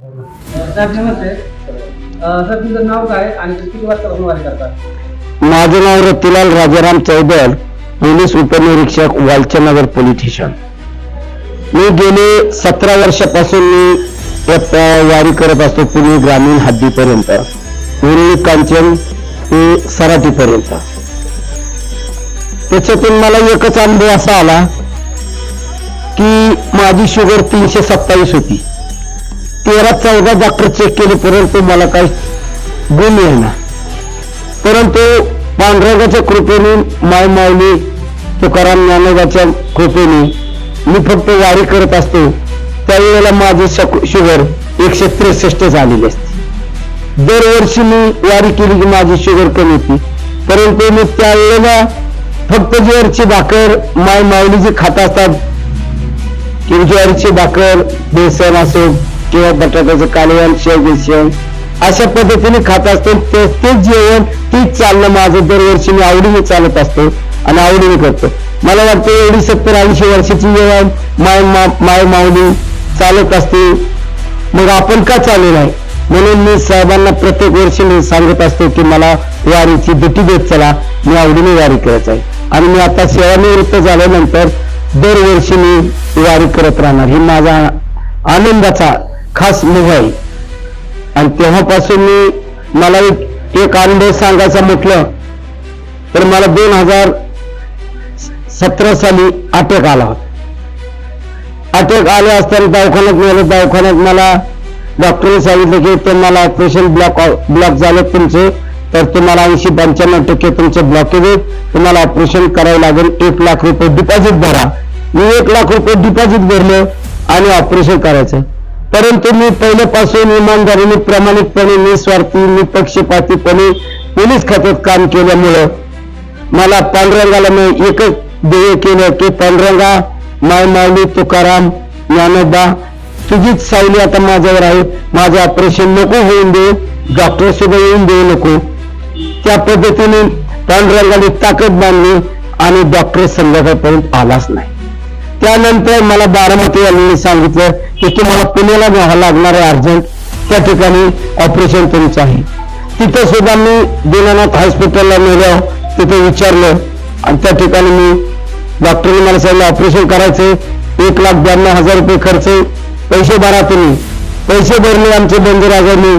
Sir तुमचं नाव काय आणि किती वाजतापासून वारी माझं नाव रतिलाल राजाराम चौधर पोलीस उपनिरीक्षक वालचनगर पोलीस स्टेशन. मी गेले सतरा वर्षापासून मी वारी करत असतो पुणे ग्रामीण हद्दीपर्यंत. उरुळी कांचन ते सराटीपर्यंत. त्याच्यातून मला एकच अनुभव असा आला की माझी शुगर तीनशे सत्तावीस होती. तेरा चौदा डॉक्टर चेक केले परंतु मला काही गुण येणार परंतु पांढरगाच्या कृपेने माय माऊली तुकाराम ज्ञानोबाच्या कृपेने मी फक्त वारी करत असतो. त्यावेळेला माझे शक- शुगर एकशे त्रेसष्ट झालेली असते. दरवर्षी मी वारी केली की माझी शुगर कमी होती. परंतु मी त्यावेळेला फक्त ज्वारीची भाकर माय माऊली जे खात असतात की ज्वारीची भाकर बेसन असो किंवा बटाट्याचं कालवण शेव बेसन अशा पद्धतीने खात असतो. ते तेच जेवण तीच चालणं माझं दरवर्षी मी आवडीने चालत असतो आणि आवडीने करतो. मला वाटतं एवढी सत्तर ऐंशी वर्षाची जेवण माय माय माऊली चालत असते. मग आपण का चालू नाही? म्हणून मी साहेबांना प्रत्येक वर्षी मी सांगत असतो की मला वारीची दुटी देत चला. मी आवडीने वारी करत आहे. आणि मी आता सेवानिवृत्त झाल्यानंतर दरवर्षी मी वारी करत राहणार. ही माझा आनंदाचा खास मोबाईल. आणि तेव्हापासून मी मला एक एक अनुभव सांगायचा म्हटलं तर मला दोन हजार सतरा साली अटॅक आला. अटक अटॅक आले असताना दवाखान्यात नेलं दवाखान्यात मला डॉक्टरने सांगितलं की तुम्हाला ऑपरेशन ब्लॉक ब्लॉक झालं तुमचे तर तुम्हाला ऐंशी पंच्याण्णव टक्के तुमचे ब्लॉकेज आहेत तुम्हाला ऑपरेशन करावं लागेल. एक लाख रुपये डिपॉझिट भरा. मी एक लाख रुपये डिपॉझिट भरलं आणि ऑपरेशन करायचं. परंतु मी पहिल्यापासून इमानदारीने प्रामाणिकपणे निस्वार्थी निपक्षपातीपणे पोलीस खात्यात काम केल्यामुळं मला पांडुरंगाला मी एकच ध्येय केलं की पांडुरंगा माय माऊली तुकाराम ज्ञानोबा तुझीच सावली आता माझ्यावर आहे. माझं ऑपरेशन नको होऊन दे डॉक्टर सुद्धा येऊन देऊ नको. त्या पद्धतीने पांडुरंगाने ताकद बांधली आणि डॉक्टर संध्याकाळपर्यंत आलाच नाही. त्यानंतर मला बारामती यांनी सांगितलं की तुम्हाला पुण्याला न्यावं लागणार आहे अर्जंट. त्या ठिकाणी ऑपरेशन तुमचं आहे. तिथं सुद्धा मी दीनानाथ हॉस्पिटलला नेलं तिथे विचारलं. आणि त्या ठिकाणी मी डॉक्टरने मला सांगितलं ऑपरेशन करायचं एक लाख ब्याण्णव हजार रुपये खर्च पैसे भरा तुम्ही. पैसे भरले आमचे बंधुराजांनी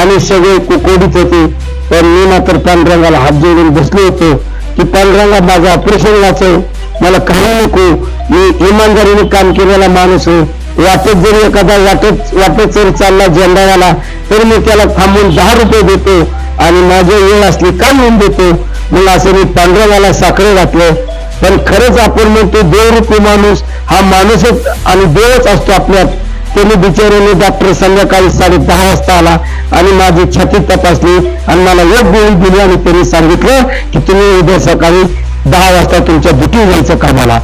आणि सगळे कोडीत होते. पण मी मात्र पांडुरंगाला हात जोडून बसलो होतो की पांडुरंगा माझं ऑपरेशन वाचव मला काही नको. मी इमानदारीने काम केलेला माणूस आहे. वाटेत जरी एखादा वाटत वाटत जरी चालला झेंडावाला तरी मी त्याला थांबून दहा रुपये देतो आणि माझी वेळ असली का म्हणून देतो? मला असं मी पांढऱ्याला साखरे घातलं. पण खरंच आपण म्हणतो देवरूपी माणूस हा माणूसच आणि देवच असतो आपल्यात. त्यांनी बिचारेने डॉक्टर संध्याकाळी साडे दहा वाजता आला आणि माझी छाती तपासली आणि मला एक गोळी दिली आणि त्यांनी सांगितलं की तुम्ही उद्या सकाळी दहा वाजता तुमच्या दुटी जायचं कामाला.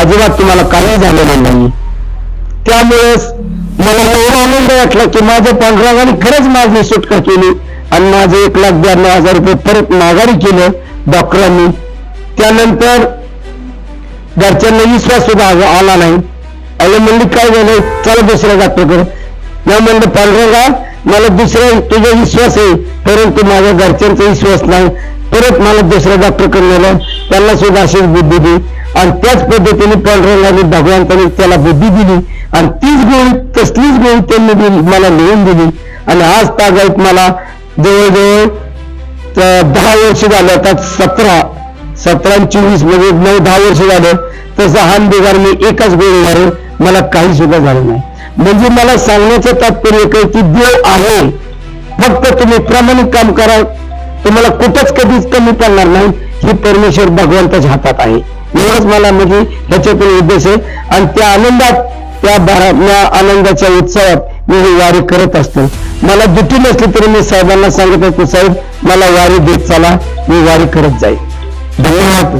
अजिबात तुम्हाला काही झालेलं नाही. त्यामुळे मला एवढा आनंद वाटला की माझ्या पांढरागाने खरंच माझी सुटका केली आणि माझे एक लाख ब्याण्णव हजार रुपये परत माघारी केलं डॉक्टरांनी. त्यानंतर घरच्यांना विश्वास सुद्धा आला नाही. अरे म्हणली काय झालं चला दुसऱ्या डॉक्टरकडे. मी म्हणलं पांडुरंगा मला दुसऱ्या तुझा विश्वास आहे परंतु माझ्या घरच्यांचा विश्वास नाही. परत मला दुसऱ्या डॉक्टरकडे नेलं त्यांना सुद्धा अशीच बुद्धी दिली. आणि त्याच पद्धतीने पांढरंगाने भगवंताने त्याला बुद्धी दिली. आणि तीच गोळी तसलीच गोळी त्यांनी मला लिहून दिली. आणि आज तागायत मला जवळजवळ दहा वर्ष झाले आता सतरा सतरा चोवीस म्हणजे नऊ दहा वर्ष झालं तसं हान बिगार मी एकाच गोळीवर मला काही सुद्धा झालं नाही. म्हणजे मला सांगण्याचं तात्पर्य काय की देव आहे. फक्त तुम्ही प्रामाणिक काम करा तुम्हाला कुठंच कधीच कमी पडणार नाही. ही परमेश्वर भगवंताच्या हातात आहे. एवढंच मला म्हणजे ह्याच्यातून उद्देश आहे. आणि त्या आनंदात त्या आनंदाच्या उत्सवात मी ही वारी करत असतो. मला दुटी नसली तरी मी साहेबांना सांगत असतो साहेब मला वारी देत चला. मी वारी करत जाईल धन्यवाद.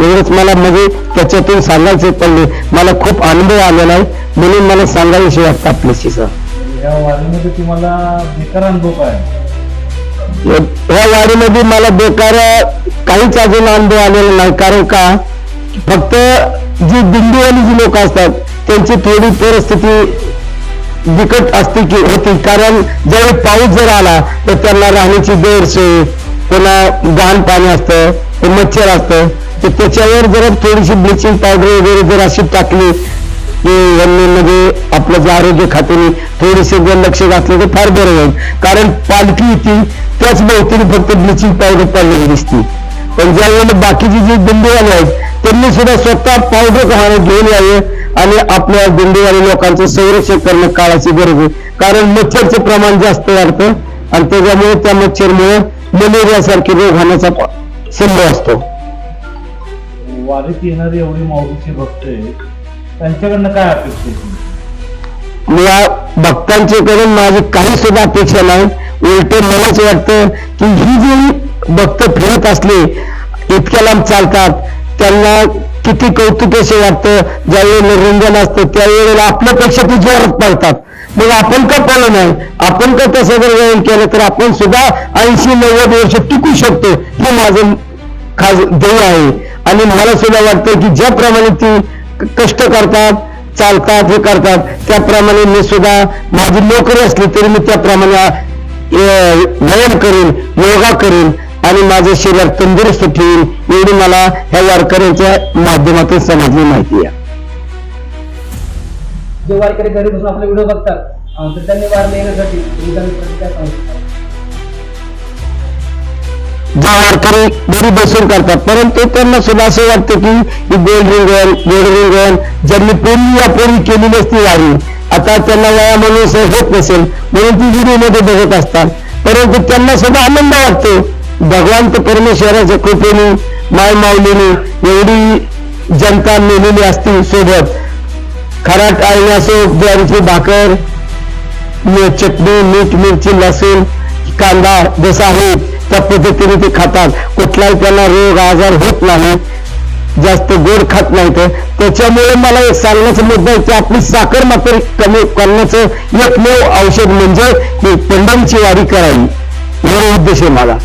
एवढंच मला म्हणजे त्याच्यातून सांगायचं पडले मला खूप अनुभव आलेला आहे. म्हणून मला सांगायला वाटतं आपल्याशी सर या वारीमध्ये तुम्हाला बेकार अनुभव काय? ह्या वारीमध्ये मला बेकार काहीच अजून अनुभव आलेला नाही. कारण का? फक्त जी दिंडीवाली जी लोक असतात त्यांची थोडी परिस्थिती बिकट असते की होती. कारण ज्यावेळी पाऊस जर आला तर त्यांना राहण्याची गैरसोय पुन्हा घाण पाणी असतं ते मच्छर असतं. तर त्याच्यावर जर थोडीशी ब्लिचिंग पावडर वगैरे जर अशी टाकली की यांनी आपलं जे आरोग्य खात्याने थोडेसे जर लक्ष घातलं तर फार बरं होईल. कारण पालखी येते त्याच भोवतीने फक्त ब्लिचिंग पावडर पडलेली दिसते. पण ज्या वेळेला बाकीचे जे दिंडेवाले आहेत त्यांनी सुद्धा स्वतः पावडर खाणं घेऊन यावे आणि आपल्या दिंडीवाले लोकांचं संरक्षण करणं काळाची गरज आहे. कारण मच्छरचं प्रमाण जास्त वाढतं आणि त्याच्यामुळे त्या मच्छरमुळे मलेरियासारखे रोग होण्याचा संभव असतो. वारीत येणारे एवढे माऊलीचे भक्त आहेत त्यांच्याकडनं काय अपेक्षा आहे भक्तांच्याकडून माझी काही सुद्धा अपेक्षा नाही. उलट मलाच वाटतं की ही जी भक्त फिरत असले इतक्या लांब चालतात त्यांना किती कौतुक असे वाटतं ज्यावेळेला मनोरंजन असतं त्यावेळेला आपल्यापेक्षा ते जोरात पडतात. मग आपण का पाळलं नाही? आपण का तसं जर व्यायाम केलं तर आपण सुद्धा ऐंशी नव्वद वर्ष टिकू शकतो. हे माझं खास ध्येय आहे. आणि मला सुद्धा वाटतं की ज्याप्रमाणे ती कष्ट करतात चालतात हे करतात. त्याप्रमाणे मी सुद्धा माझी नोकरी असली तरी मी त्याप्रमाणे व्यायाम करेन योगा करेन आणि माझं शरीर तंदुरुस्त ठेवीन एवढी मला ह्या वारकऱ्यांच्या माध्यमातून समजली माहिती आहे. जे वारकरी घरी बसून आपले व्हिडिओ बघतात तर त्यांनी वार नेण्यासाठी जे वारकरी घरी बसून करतात. परंतु त्यांना सुद्धा असं वाटतं की ही गोल्ड रिंगण गोल्ड रिंगण ज्यांनी पूर्वी या पूर्वी केलेली नसती वारी आता त्यांना वया म्हणून होत नसेल म्हणून ती विधीमध्ये बघत असतात. परंतु त्यांना सुद्धा आनंद वाटतो. भगवान तर परमेश्वराच्या कृपेने माय माऊलीने एवढी जनता नेलेली असते सोबत. खराट आळणी असो ज्यांची भाकर चटणी मीठ मिरची लसूण कांदा जसा आहे त्या पद्धतीने ते खातात. कुठलाही त्यांना रोग आजार होत नाही. जास्त गोड खात नाही तर त्याच्यामुळे मला एक सांगण्याचा मुद्दा आहे की आपली साखर मात्र कमी करण्याचं एकमेव औषध म्हणजे ही पंढरीची वारी करावी. एवढा उद्देश आहे मला